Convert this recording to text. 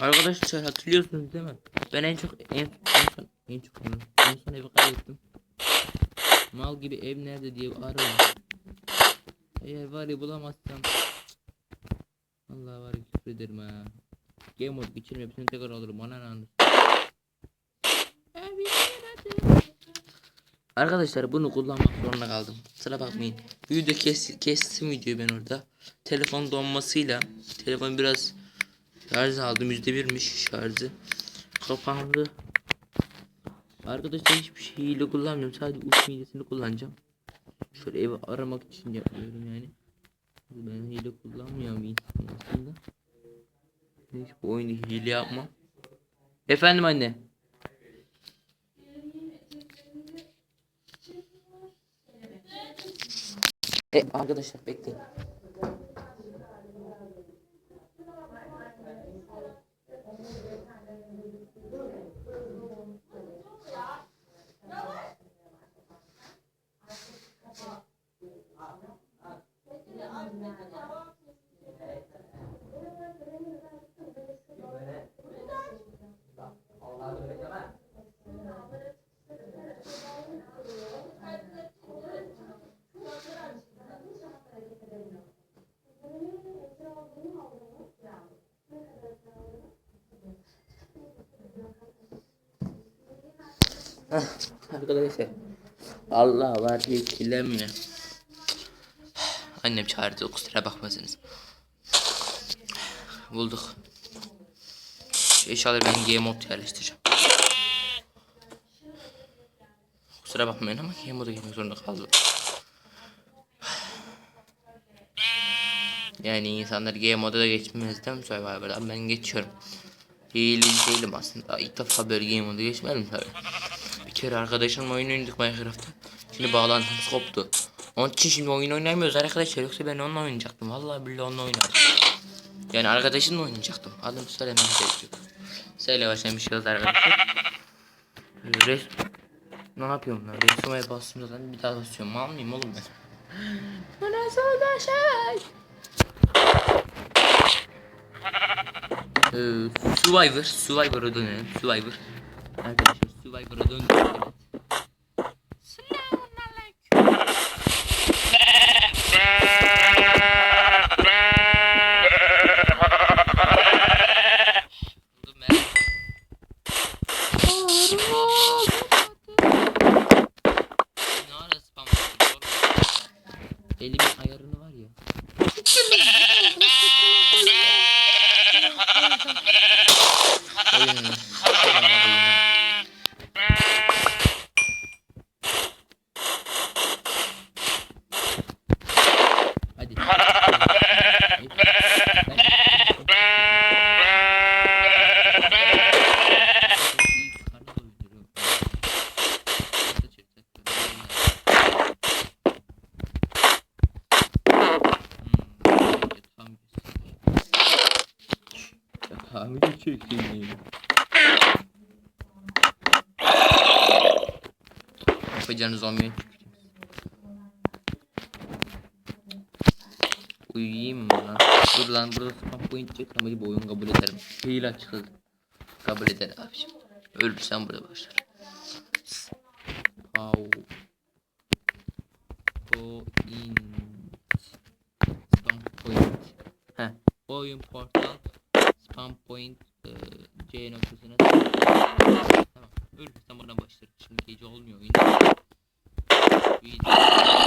Arkadaşlar hatırlıyorsunuz değil mi? Ben en çok en, en son en çok en, son evi kaybettim. Mal gibi ev nerede diye arıyorum. Eğer var ya bulamazsam Allah var ya küfür ederim ha. Game mode geçirim hepsini tekrar alırım bana ne. Arkadaşlar bunu kullanmak zorunda kaldım. Sıra bakmayın. Video kes, kestim videoyu ben orada. Telefon donmasıyla telefon biraz şarj aldım yüzde birmiş şarjı. Kapandı. Arkadaşlar hiçbir şeyiyle kullanmıyorum. Sadece uç midesini kullanacağım. Şöyle evi aramak için yapıyorum yani. Ben hile kullanmıyorum insanım aslında. Hiç bu oyunu hile yapmam. Efendim anne. E arkadaşlar bekleyin. Arkadaşlar Allah var diye kirlenmiyor. Annem çağırdı kusura bakmasınız. Bulduk. Eşyaları ben game mode yerleştireceğim. Kusura bakmayın ama game moda girmek zorunda kaldım. Yani insanlar game moda da geçmezden Survivor'dan ben geçiyorum. Hile değilim aslında. İlk defa böyle game moda geçmedim tabii. Kere arkadaşımla oyun oynadık Minecraft'ta. Şimdi bağlantımız koptu. Onun için şimdi oyun oynamıyoruz arkadaşlar. Yoksa ben onunla oynayacaktım. Vallahi billahi onunla oynardım. Yani arkadaşımla oynayacaktım. Adını söylemem gerek yok. Söyle oldu arkadaşlar. Res... Ne yapıyorum lan? Resmaya bastım zaten bir daha basıyorum. Mal mıyım oğlum ben? Bu nasıl da şey? Ee, Survivor, Survivor'a dönelim. Survivor. Arkadaşlar Yapıyorsun oğlum? Elimin ayarını var ya. Oyun. Oyun, oyun. Hadi. Hamile çekeyim. Yapacağınız olmuyor. Uyuyayım mı lan? Dur lan burada spam point çek ama bu oyun kabul ederim. Hile açıkladı. Kabul eder abiciğim. Ölürsen burada başlar. Pow. Point. Spam point. Heh. Oyun portal. Spam point. E, C noktasına. Tamam. Ölürsen buradan başlar. Şimdi gece olmuyor oyun. Video.